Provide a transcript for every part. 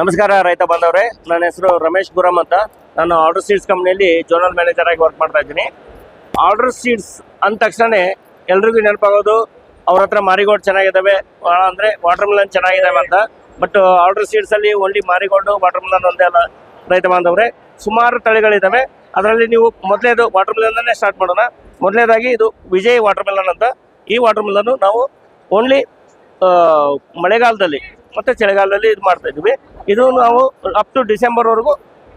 ನಮಸ್ಕಾರ ರೈತ ಬಾಂಧವ್ರೆ. ನನ್ನ ಹೆಸರು ರಮೇಶ್ ಗುರಮ್ ಅಂತ. ನಾನು ಆರ್ಡರ್ ಸೀಡ್ಸ್ ಕಂಪ್ನಿಯಲ್ಲಿ ಜೋನಲ್ ಮ್ಯಾನೇಜರ್ ಆಗಿ ವರ್ಕ್ ಮಾಡ್ತಾ ಇದ್ದೀನಿ. ಆರ್ಡರ್ ಸೀಡ್ಸ್ ಅಂದ ತಕ್ಷಣ ಎಲ್ರಿಗೂ ನೆನಪಾಗೋದು, ಅವ್ರ ಹತ್ರ ಮಾರಿಗೋಲ್ಡ್ ಚೆನ್ನಾಗಿದ್ದಾವೆ ಅಂದರೆ ವಾಟರ್ ಮಿಲನ್ ಚೆನ್ನಾಗಿದ್ದಾವೆ ಅಂತ. ಬಟ್ ಆರ್ಡರ್ ಸೀಡ್ಸ್ ಅಲ್ಲಿ ಓನ್ಲಿ ಮಾರಿಗೋಲ್ಡು ವಾಟರ್ ಮಿಲನ್ ಒಂದೇ ಅಲ್ಲ ರೈತ ಬಾಂಧವ್ರೆ. ಸುಮಾರು ತಳಿಗಳಿದ್ದಾವೆ ಅದರಲ್ಲಿ ನೀವು ಮೊದಲೇದು ವಾಟರ್ ಮಿಲನ್ನೇ ಸ್ಟಾರ್ಟ್ ಮಾಡೋಣ. ಮೊದಲನೇದಾಗಿ ಇದು ವಿಜಯ್ ವಾಟರ್ ಮಿಲನ್ ಅಂತ. ಈ ವಾಟರ್ ಮಿಲನ್ ನಾವು ಓನ್ಲಿ ಮಳೆಗಾಲದಲ್ಲಿ, ಮತ್ತೆ ಚಳಿಗಾಲದಲ್ಲಿ ಇದು ಮಾಡ್ತಾ ಇದ್ವಿ ಇದು ನಾವು ಅಪ್ ಟು ಡಿಸೆಂಬರ್ ವರೆಗೂ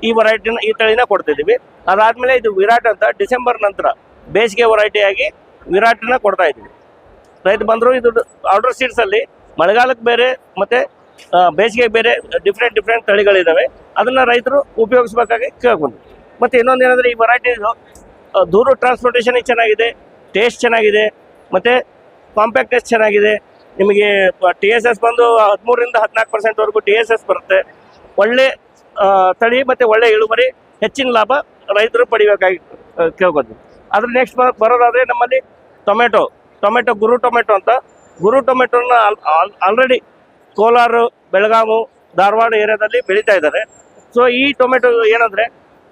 ಈ ವೆರೈಟಿನ ಈ ತಳಿನ ಕೊಡ್ತಿದ್ದೀವಿ. ಅದಾದ್ಮೇಲೆ ಇದು ವಿರಾಟ್ ಅಂತ ಡಿಸೆಂಬರ್ ನಂತರ ಬೇಸಿಗೆ ವೆರೈಟಿ ಆಗಿ ವಿರಾಟ್ನ ಕೊಡ್ತಾ ಇದ್ದೀವಿ. ರೈತ ಬಂದರು ಇದು ಆರ್ಡರ್ ಸೀಡ್ಸ್ ಅಲ್ಲಿ ಮಳೆಗಾಲಕ್ಕೆ ಬೇರೆ ಮತ್ತೆ ಬೇಸಿಗೆ ಬೇರೆ ಡಿಫ್ರೆಂಟ್ ಡಿಫ್ರೆಂಟ್ ತಳಿಗಳಿದ್ದಾವೆ ಅದನ್ನ ರೈತರು ಉಪಯೋಗಿಸ್ಬೇಕಾಗಿ ಕೇಳ್ಕೊಂಡು ಮತ್ತೆ ಇನ್ನೊಂದು ಏನಂದ್ರೆ ಈ ವೆರೈಟಿ ದೂರ ಟ್ರಾನ್ಸ್ಪೋರ್ಟೇಷನ್ ಚೆನ್ನಾಗಿದೆ ಟೇಸ್ಟ್ ಚೆನ್ನಾಗಿದೆ, ಮತ್ತೆ ಕಾಂಪ್ಯಾಕ್ಟ್ನೆಸ್ ಚೆನ್ನಾಗಿದೆ. ನಿಮಗೆ ಟಿ ಎಸ್ ಎಸ್ ಬಂದು ಹದಿಮೂರರಿಂದ ಹದಿನಾಲ್ಕು ಪರ್ಸೆಂಟ್ವರೆಗೂ ಟಿ ಎಸ್ ಎಸ್ ಬರುತ್ತೆ. ಒಳ್ಳೆ ತಳಿ ಮತ್ತೆ ಒಳ್ಳೆ ಇಳುವರಿ, ಹೆಚ್ಚಿನ ಲಾಭ ರೈತರು ಪಡಿಬೇಕಾಗಿ ಕೇಳ್ಬೋದು ಅದ್ರ ನೆಕ್ಸ್ಟ್ ಬರೋದಾದ್ರೆ ನಮ್ಮಲ್ಲಿ ಟೊಮೆಟೊ ಟೊಮೆಟೊ ಗುರು ಟೊಮೆಟೊ ಅಂತ. ಗುರು ಟೊಮೆಟೊನ ಆಲ್ರೆಡಿ ಕೋಲಾರ, ಬೆಳಗಾವಿ, ಧಾರವಾಡ ಏರಿಯಾದಲ್ಲಿ ಬೆಳೀತಾ ಇದ್ದಾರೆ. ಸೊ ಈ ಟೊಮೆಟೊ ಏನಂದ್ರೆ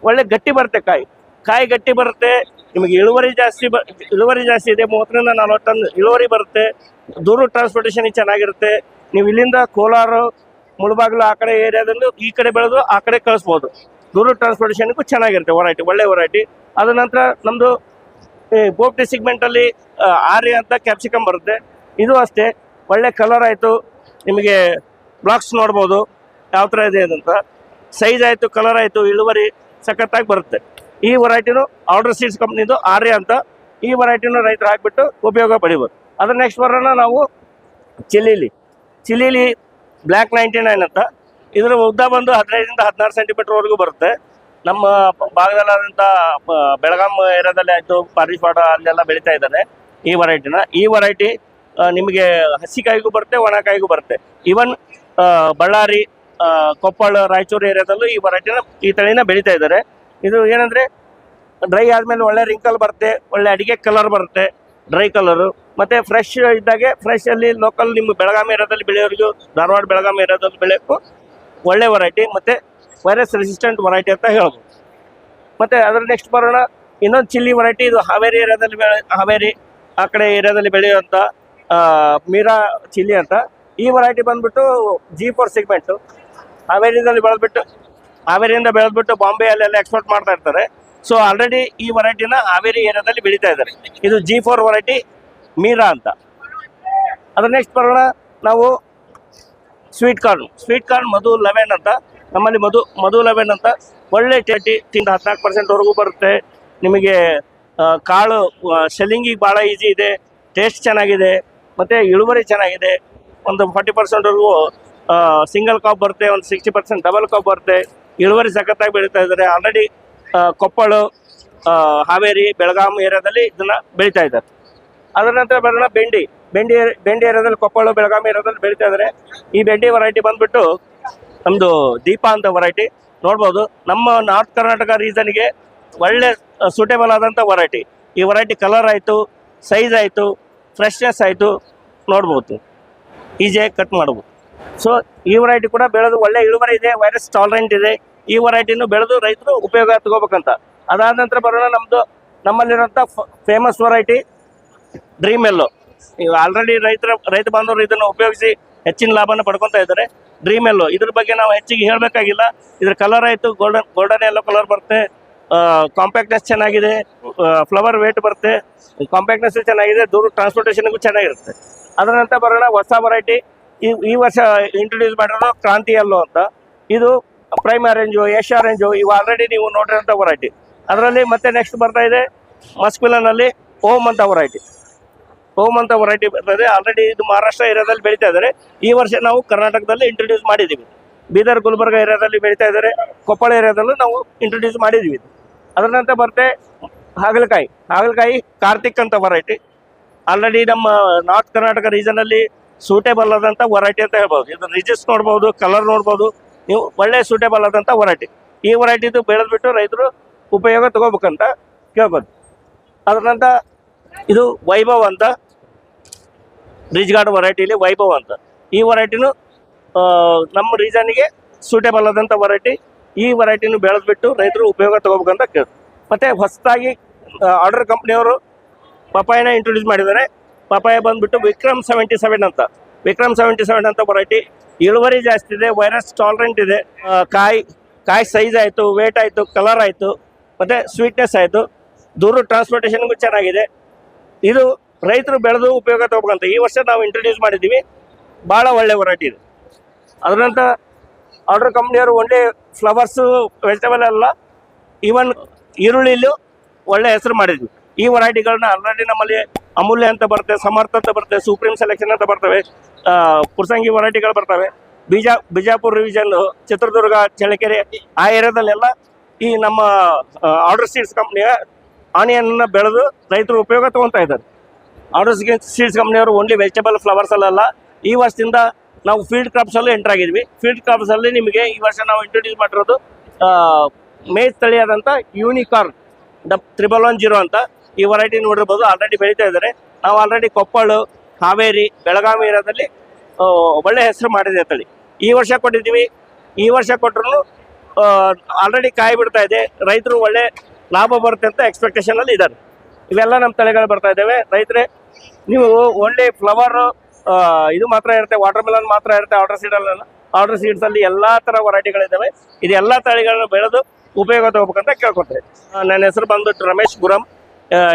ಒಳ್ಳೆ ಗಟ್ಟಿ ಬರುತ್ತೆ ಕಾಯಿ. ಕಾಯಿ ಗಟ್ಟಿ ಬರುತ್ತೆ ನಿಮಗೆ ಇಳುವರಿ ಜಾಸ್ತಿ ಬ, ಇಳುವರಿ ಜಾಸ್ತಿ ಇದೆ, ಮೂವತ್ತರಿಂದ ನಲ್ವತ್ತು ಟನ್ ಇಳುವರಿ ಬರುತ್ತೆ. ದೂರ ಟ್ರಾನ್ಸ್ಪೋರ್ಟೇಷನ್ ಚೆನ್ನಾಗಿರುತ್ತೆ. ನೀವು ಇಲ್ಲಿಂದ ಕೋಲಾರ, ಮುಳಬಾಗಿಲು ಆ ಕಡೆ ಏರಿಯಾದಲ್ಲೂ ಈ ಕಡೆ ಬೆಳೆದು ಆ ಕಡೆ ಕಳಿಸ್ಬೋದು. ದೂರ ಟ್ರಾನ್ಸ್ಪೋರ್ಟೇಷನ್ಗೂ ಚೆನ್ನಾಗಿರುತ್ತೆ ವರೈಟಿ ಒಳ್ಳೆ ವರೈಟಿ ಅದ ನಂತರ ನಮ್ಮದು ಬೋಪ್ಟಿ ಸಿಗ್ಮೆಂಟಲ್ಲಿ ಆರಿ ಅಂತ ಕ್ಯಾಪ್ಸಿಕಮ್ ಬರುತ್ತೆ. ಇದು ಅಷ್ಟೇ. ಒಳ್ಳೆ ಕಲರ್ ಆಯಿತು. ನಿಮಗೆ ಬ್ಲಾಕ್ಸ್ ನೋಡ್ಬೋದು. ಯಾವ ಥರ ಇದೆ ಅಂತ. ಸೈಜ್ ಆಯಿತು ಕಲರ್ ಆಯಿತು, ಇಳುವರಿ ಸಖತ್ತಾಗಿ ಬರುತ್ತೆ. ಈ ವೆರೈಟಿನು ಆರ್ಡರ್ ಸೀಡ್ಸ್ ಕಂಪ್ನಿದು ಆರ್ಯ ಅಂತ ಈ ವೆರೈಟಿನ ರೈತರು ಹಾಕ್ಬಿಟ್ಟು ಉಪಯೋಗ ಪಡಿಬೋದು. ಅದ್ರ ನೆಕ್ಸ್ಟ್ ಬರೋಣ ನಾವು ಚಿಲ್ಲಿಲಿ ಚಿಲ್ಲಿಲಿ ಬ್ಲ್ಯಾಕ್ ನೈಂಟಿ ನೈನ್ ಅಂತ. ಇದರ ಉದ್ದ ಬಂದು ಹದಿನೈದರಿಂದ ಹದಿನಾರು ಸೆಂಟಿಮೀಟರ್ವರೆಗೂ ಬರುತ್ತೆ. ನಮ್ಮ ಭಾಗದಲ್ಲಾದಂಥ ಬೆಳಗಾಂ ಏರಿಯಾದಲ್ಲಿ ಆಯಿತು ಪಾರಿಸ್ವಾಡ ಅಲ್ಲೆಲ್ಲ ಬೆಳೀತಾ ಇದ್ದಾರೆ ಈ ವೆರೈಟಿನ ಈ ವೆರೈಟಿ ನಿಮಗೆ ಹಸಿಕಾಯಿಗೂ ಬರುತ್ತೆ, ಒಣಕಾಯಿಗೂ ಬರುತ್ತೆ. ಈವನ್ ಬಳ್ಳಾರಿ ಕೊಪ್ಪಳ, ರಾಯಚೂರು ಏರಿಯಾದಲ್ಲೂ ಈ ವೆರೈಟಿನ ಈ ತಳಿನ ಬೆಳೀತಾ ಇದ್ದಾರೆ. ಇದು ಏನಂದ್ರೆ ಡ್ರೈ ಆದಮೇಲೆ ಒಳ್ಳೆ ರಿಂಕಲ್ ಬರುತ್ತೆ, ಒಳ್ಳೆ ಅಡಿಗೆ ಕಲರ್ ಬರುತ್ತೆ ಡ್ರೈ ಕಲರು ಮತ್ತೆ ಫ್ರೆಶ್ ಇದ್ದಾಗೆ ಫ್ರೆಶ್ ಅಲ್ಲಿ ಲೋಕಲ್ ನಿಮ್ಮ ಬೆಳಗಾವಿ ಏರಿಯಾದಲ್ಲಿ ಬೆಳೆಯೋರಿಗೂ ಧಾರವಾಡ ಬೆಳಗಾವಿ ಏರಿಯಾದಲ್ಲಿ ಬೆಳೆಯೋಕ್ಕೂ ಒಳ್ಳೆ ವೆರೈಟಿ ಮತ್ತೆ ವೈರಸ್ ರೆಸಿಸ್ಟೆಂಟ್ ವೆರೈಟಿ ಅಂತ ಹೇಳ್ಬೋದು. ಮತ್ತೆ ಅದ್ರ ನೆಕ್ಸ್ಟ್ ಬರೋಣ, ಇನ್ನೊಂದು ಚಿಲ್ಲಿ ವೆರೈಟಿ ಇದು ಹಾವೇರಿ ಏರಿಯಾದಲ್ಲಿ ಬೆಳೆ, ಹಾವೇರಿ ಆ ಕಡೆ ಏರಿಯಾದಲ್ಲಿ ಬೆಳೆಯುವಂಥ ಮೀರಾ ಚಿಲ್ಲಿ ಅಂತ. ಈ ವೆರೈಟಿ ಬಂದ್ಬಿಟ್ಟು ಜಿ ಫೋರ್ ಸಿಗ್ಮೆಂಟು ಹಾವೇರಿದಲ್ಲಿ ಬೆಳೆದ್ಬಿಟ್ಟು ಹಾವೇರಿಯಿಂದ ಬೆಳೆದ್ಬಿಟ್ಟು ಬಾಂಬೆ ಅಲ್ಲೆಲ್ಲ ಎಕ್ಸ್ಪೋರ್ಟ್ ಮಾಡ್ತಾ ಇರ್ತಾರೆ. ಸೊ ಆಲ್ರೆಡಿ ಈ ವೆರೈಟಿನ ಹಾವೇರಿ ಏರಿಯಾದಲ್ಲಿ ಬೆಳೀತಾ ಇದ್ದಾರೆ. ಇದು ಜಿ ಫೋರ್ ವೆರೈಟಿ ಮೀರಾ ಅಂತ. ಅದ್ರ ನೆಕ್ಸ್ಟ್ ಬರೋಣ ನಾವು sweet corn sweet corn Madhu eleven ಅಂತ. ನಮ್ಮಲ್ಲಿ ಮಧು ಮಧು ಲೆವೆನ್ ಅಂತ. ಒಳ್ಳೆ ಟೇಟಿ ತಿಂದ ಹದಿನಾಲ್ಕು ಪರ್ಸೆಂಟ್ವರೆಗೂ ಬರುತ್ತೆ. ನಿಮಗೆ ಕಾಳು ಶೆಲ್ಲಿಂಗಿಗೆ ಭಾಳ ಈಸಿ ಇದೆ. ಟೇಸ್ಟ್ ಚೆನ್ನಾಗಿದೆ. ಮತ್ತು ಇಳುವರಿ ಚೆನ್ನಾಗಿದೆ. ಒಂದು ಫಾರ್ಟಿ ಪರ್ಸೆಂಟ್ವರೆಗೂ ಸಿಂಗಲ್ ಕಾಪ್ ಬರುತ್ತೆ. ಒಂದು ಸಿಕ್ಸ್ಟಿ ಪರ್ಸೆಂಟ್ ಡಬಲ್ ಕಾಪ್ ಬರುತ್ತೆ. ಇಳುವರಿ ಸಖತ್ತಾಗಿ ಬೆಳೀತಾ ಇದ್ದಾರೆ. ಆಲ್ರೆಡಿ ಕೊಪ್ಪಳ ಹಾವೇರಿ, ಬೆಳಗಾಂ ಏರಿಯಾದಲ್ಲಿ ಇದನ್ನ ಬೆಳೀತಾ ಇದ್ದಾರೆ. ಅದರ ನಂತರ ಬರೋಣ ಬೆಂಡಿ. ಬೆಂಡಿ ಬೆಂಡಿ ಏರಿಯಾದಲ್ಲಿ ಕೊಪ್ಪಳ, ಬೆಳಗಾಂ ಏರಿಯಾದಲ್ಲಿ ಬೆಳೀತಾ ಇದ್ದಾರೆ. ಈ ಬೆಂಡಿ ವೆರೈಟಿ ಬಂದ್ಬಿಟ್ಟು ನಮ್ಮದು ದೀಪ ಅಂತ ವೆರೈಟಿ ನೋಡ್ಬೋದು, ನಮ್ಮ ನಾರ್ತ್ ಕರ್ನಾಟಕ ರೀಸನ್ಗೆ ಒಳ್ಳೆ ಸೂಟೇಬಲ್ ಆದಂಥ ವೆರೈಟಿ ಈ ವೆರೈಟಿ ಕಲರ್ ಆಯಿತು ಸೈಜ್ ಆಯಿತು ಫ್ರೆಶ್ನೆಸ್ ಆಯಿತು, ನೋಡ್ಬೋದು. ಈಜಿಯಾಗಿ ಕಟ್ ಮಾಡ್ಬೋದು. ಸೊ ಈ ವೆರೈಟಿ ಕೂಡ ಬೆಳೆದು ಒಳ್ಳೆ ಇಳುವರಿ ಇದೆ ವೈರಸ್ ಟಾಲರೆಂಟ್ ಇದೆ. ಈ ವೆರೈಟಿನೂ ಬೆಳೆದು ರೈತರು ಉಪಯೋಗ ತಗೋಬೇಕಂತ. ಅದಾದ ನಂತರ ಬರೋಣ ನಮ್ಮದು ನಮ್ಮಲ್ಲಿರೋಂಥ ಫೇಮಸ್ ವೆರೈಟಿ ಡ್ರೀಮ್ ಎಲ್ಲೋ ನೀವು ಆಲ್ರೆಡಿ ರೈತರ, ರೈತ ಬಾಂಧವರು ಇದನ್ನು ಉಪಯೋಗಿಸಿ ಹೆಚ್ಚಿನ ಲಾಭನ ಪಡ್ಕೊತಾ ಇದ್ದಾರೆ. ಡ್ರೀಮ್ ಎಲ್ಲೋ ಇದ್ರ ಬಗ್ಗೆ ನಾವು ಹೆಚ್ಚಿಗೆ ಹೇಳಬೇಕಾಗಿಲ್ಲ. ಇದ್ರ ಕಲರ್ ಆಯಿತು ಗೋಲ್ಡನ್ ಗೋಲ್ಡನ್ ಎಲ್ಲೋ ಕಲರ್ ಬರುತ್ತೆ. ಕಾಂಪ್ಯಾಕ್ಟ್ನೆಸ್ ಚೆನ್ನಾಗಿದೆ. ಫ್ಲವರ್ ವೇಟ್ ಬರುತ್ತೆ. ಕಾಂಪ್ಯಾಕ್ಟ್ನೆಸ್ ಚೆನ್ನಾಗಿದೆ. ದೂರ ಟ್ರಾನ್ಸ್ಪೋರ್ಟೇಷನ್ಗೂ ಚೆನ್ನಾಗಿರುತ್ತೆ. ಅದರ ನಂತರ ಬರೋಣ ಹೊಸ ವೆರೈಟಿ ಈ ಈ ವರ್ಷ ಇಂಟ್ರೊಡ್ಯೂಸ್ ಮಾಡಿರೋದು ಕ್ರಾಂತಿ ಎಲ್ಲೋ ಅಂತ. ಇದು ಪ್ರೈಮ್ ಆರೆಂಜು ಯಶ್ ಆರೆಂಜು ಇವು ಆಲ್ರೆಡಿ ನೀವು ನೋಡಿರೋಂಥ ವರೈಟಿ ಅದರಲ್ಲಿ ಮತ್ತೆ ನೆಕ್ಸ್ಟ್ ಬರ್ತಾ ಇದೆ ಮಸ್ಕುಲನಲ್ಲಿ ಓಮ್ ಅಂತ ವರೈಟಿ ಓಮ್ ಅಂತ ವೆರೈಟಿ ಬರ್ತದೆ. ಆಲ್ರೆಡಿ ಇದು ಮಹಾರಾಷ್ಟ್ರ ಏರಿಯಾದಲ್ಲಿ ಬೆಳೀತಾ ಇದ್ದಾರೆ. ಈ ವರ್ಷ ನಾವು ಕರ್ನಾಟಕದಲ್ಲಿ ಇಂಟ್ರೊಡ್ಯೂಸ್ ಮಾಡಿದ್ದೀವಿ. ಬೀದರ್, ಗುಲ್ಬರ್ಗ ಏರಿಯಾದಲ್ಲಿ ಬೆಳೀತಾ ಇದ್ದಾರೆ. ಕೊಪ್ಪಳ ಏರಿಯಾದಲ್ಲೂ ನಾವು ಇಂಟ್ರೊಡ್ಯೂಸ್ ಮಾಡಿದ್ದೀವಿ. ಅದರ ನಂತರ ಬರುತ್ತೆ ಹಾಗಲಕಾಯಿ. ಹಾಗಲಕಾಯಿ ಕಾರ್ತಿಕ್ ಅಂತ ವರೈಟಿ ಆಲ್ರೆಡಿ ನಮ್ಮ ನಾರ್ತ್ ಕರ್ನಾಟಕ ರೀಜನಲ್ಲಿ ಸೂಟೇಬಲ್ ಆದಂಥ ವರೈಟಿ ಅಂತ ಹೇಳ್ಬೋದು. ಇದು ರಿಜಿಸ್ ನೋಡ್ಬೋದು ಕಲರ್ ನೋಡ್ಬೋದು ನೀವು ಒಳ್ಳೆ ಸೂಟೇಬಲ್ ಆದಂಥ ವರೈಟಿ ಈ ವರೈಟಿದು ಬೆಳೆದ್ಬಿಟ್ಟು ರೈತರು ಉಪಯೋಗ ತಗೋಬೇಕಂತ ಕೇಳ್ಬೋದು. ಅದರ ನಂತರ ಇದು ವೈಭವ್ ಅಂತ ರಿಜ್ ಗಾರ್ಡ್ ವೆರೈಟಿಲಿ ವೈಭವ್ ಅಂತ. ಈ ವರೈಟಿನೂ ನಮ್ಮ ರೀಸನ್ಗೆ ಸೂಟೇಬಲ್ ಆದಂಥ ವರೈಟಿ ಈ ವರೈಟಿನೂ ಬೆಳೆದ್ಬಿಟ್ಟು ರೈತರು ಉಪಯೋಗ ತಗೋಬೇಕಂತ ಕೇಳ್ತಾರೆ. ಮತ್ತು ಹೊಸದಾಗಿ ಆರ್ಡರ್ ಕಂಪ್ನಿಯವರು ಪಪಾಯನ ಇಂಟ್ರೊಡ್ಯೂಸ್ ಮಾಡಿದ್ದಾರೆ. ಪಪಾಯ ಬಂದ್ಬಿಟ್ಟು ವಿಕ್ರಮ್ ಸೆವೆಂಟಿ ಸೆವೆನ್ ಅಂತ. ವಿಕ್ರಮ್ ಸೆವೆಂಟಿ ಸೆವೆನ್ ಅಂತ ವರೈಟಿ ಇಳುವರಿ ಜಾಸ್ತಿ ಇದೆ ವೈರಸ್ ಟಾಲರೆಂಟ್ ಇದೆ. ಕಾಯಿ ಕಾಯಿ ಸೈಜ್ ಆಯಿತು ವೇಟ್ ಆಯಿತು ಕಲರ್ ಆಯಿತು, ಮತ್ತು ಸ್ವೀಟ್ನೆಸ್ ಆಯಿತು. ದೂರ ಟ್ರಾನ್ಸ್ಪೋರ್ಟೇಷನ್ಗೂ ಚೆನ್ನಾಗಿದೆ. ಇದು ರೈತರು ಬೆಳೆದು ಉಪಯೋಗ ತಗೋಬೇಕಂತ. ಈ ವರ್ಷ ನಾವು ಇಂಟ್ರೊಡ್ಯೂಸ್ ಮಾಡಿದ್ದೀವಿ. ಭಾಳ ಒಳ್ಳೆ ವರೈಟಿ ಇದೆ. ಅದರ ನಂತರ ಆರ್ಡರ್ ಕಂಪ್ನಿಯವರು ಒಳ್ಳೆ ಫ್ಲವರ್ಸು ವೆಜಿಟೇಬಲ್ ಎಲ್ಲ ಈವನ್ ಈರುಳ್ಳಿಲೂ ಒಳ್ಳೆ ಹೆಸರು ಮಾಡಿದ್ವಿ. ಈ ವೆರೈಟಿಗಳನ್ನ ಆಲ್ರೆಡಿ ನಮ್ಮಲ್ಲಿ ಅಮೂಲ್ಯ ಅಂತ ಬರುತ್ತೆ, ಸಮರ್ಥ ಅಂತ ಬರುತ್ತೆ, ಸುಪ್ರೀಂ ಸೆಲೆಕ್ಷನ್ ಅಂತ ಬರ್ತವೆ. ಪುರ್ಸಂಗಿ ವೆರೈಟಿಗಳು ಬರ್ತವೆ. ಬಿಜಾ, ಬಿಜಾಪುರ್ ರಿವಿಜನ್ ಚಿತ್ರದುರ್ಗ, ಚಳ್ಳಕೆರೆ, ಆ ಏರಿಯಾದಲ್ಲೆಲ್ಲ ಈ ನಮ್ಮ ಆರ್ಡರ್ ಸೀಡ್ಸ್ ಕಂಪ್ನಿಯ ಆನಿಯನ್ನ ಬೆಳೆದು ರೈತರು ಉಪಯೋಗ ತೊಗೊತಾ ಇದ್ದಾರೆ. ಆರ್ಡರ್ ಸೀಡ್ಸ್ ಕಂಪ್ನಿಯವರು ಓನ್ಲಿ ವೆಜಿಟೇಬಲ್ ಫ್ಲವರ್ಸ್ ಅಲ್ಲ ಈ ವರ್ಷದಿಂದ ನಾವು ಫೀಲ್ಡ್ ಕ್ರಾಪ್ಸ್ ಅಲ್ಲಿ ಎಂಟರ್ ಆಗಿದ್ವಿ. ಫೀಲ್ಡ್ ಕ್ರಾಪ್ಸಲ್ಲಿ ನಿಮಗೆ ಈ ವರ್ಷ ನಾವು ಇಂಟ್ರೊಡ್ಯೂಸ್ ಮಾಡಿರೋದು ಮೇಜ್ ತಳಿಯಾದಂಥ ಯೂನಿಕಾರ್ನ್ ಡಬ್ ತ್ರಿಬಲ್ ಒನ್ ಜೀರೋ ಅಂತ. ಈ ವೆರೈಟಿ ನೋಡಿರ್ಬೋದು. ಆಲ್ರೆಡಿ ಬೆಳೀತಾ ಇದ್ದಾರೆ. ನಾವು ಆಲ್ರೆಡಿ ಕೊಪ್ಪಳು, ಕಾವೇರಿ, ಬೆಳಗಾವಿ ಏರಿಯಾದಲ್ಲಿ ಒಳ್ಳೆ ಹೆಸರು ಮಾಡಿದೆ ತಳಿ ಈ ವರ್ಷ ಕೊಟ್ಟಿದ್ದೀವಿ. ಈ ವರ್ಷ ಕೊಟ್ಟರು ಆಲ್ರೆಡಿ ಕಾಯಿ ಬಿಡ್ತಾ ಇದೆ. ರೈತರು ಒಳ್ಳೆ ಲಾಭ ಬರುತ್ತೆ ಅಂತ ಎಕ್ಸ್ಪೆಕ್ಟೇಷನ್ ಅಲ್ಲಿ ಇದ್ದಾರೆ. ಇವೆಲ್ಲ ನಮ್ಮ ತಳಿಗಳು ಬರ್ತಾ ಇದ್ದಾವೆ. ರೈತರೇ, ನೀವು ಒಳ್ಳೆ ಫ್ಲವರ್ ಇದು ಮಾತ್ರ ಇರುತ್ತೆ ವಾಟರ್ ಮೆಲನ್ ಮಾತ್ರ ಇರುತ್ತೆ ಆರ್ಡರ್ ಸೀಡಲ್ಲ ಆರ್ಡರ್ ಸೀಡ್ಸ್ ಅಲ್ಲಿ ಎಲ್ಲಾ ತರ ವೆರೈಟಿಗಳಿದ್ದಾವೆ ಇದು ಎಲ್ಲಾ ತಳಿಗಳನ್ನ ಬೆಳೆದು ಉಪಯೋಗ ತಗೋಬೇಕಂತ ಕೇಳ್ಕೊತಾರೆ ನನ್ನ ಹೆಸರು ಬಂದ್ಬಿಟ್ಟು ರಮೇಶ್ ಗುರಂ.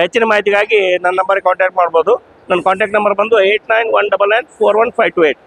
ಹೆಚ್ಚಿನ ಮಾಹಿತಿಗಾಗಿ ನನ್ನ ನಂಬರ್ಗೆ ಕಾಂಟ್ಯಾಕ್ಟ್ ಮಾಡ್ಬೋದು. ನನ್ನ ಕಾಂಟ್ಯಾಕ್ಟ್ ನಂಬರ್ ಬಂದು eight nine one double nine four one five two eight